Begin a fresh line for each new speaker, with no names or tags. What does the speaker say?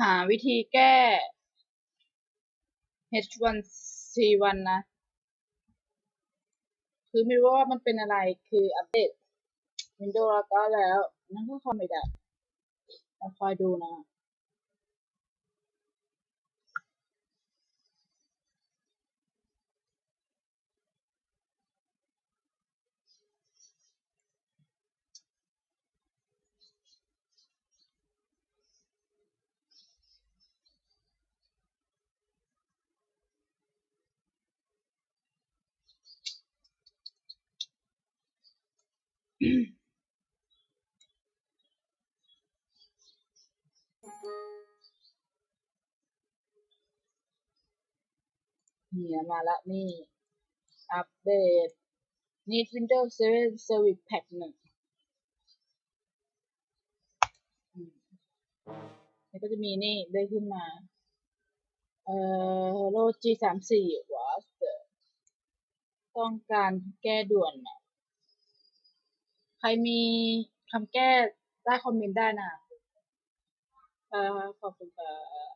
หาวิธีแก้ H1C1 นะ คือไม่รู้ว่ามันเป็นอะไร คืออัปเดต Windows แล้วก็แล้ว นั่นก็คอมไม่ได้เราคอยดูนะ เนี่ยมาละนี่ อัปเดต Need Windows 7 Service Pack หนึ่งแล้วก็จะมีนี่ได้ขึ้นมา เอ่อ Hello G สามสี่ was the ต้องการแก้ด่วนนะ รมีคำแก้ได้คอมเมนต์ได้นะเอ่อขอบคุณค่ะ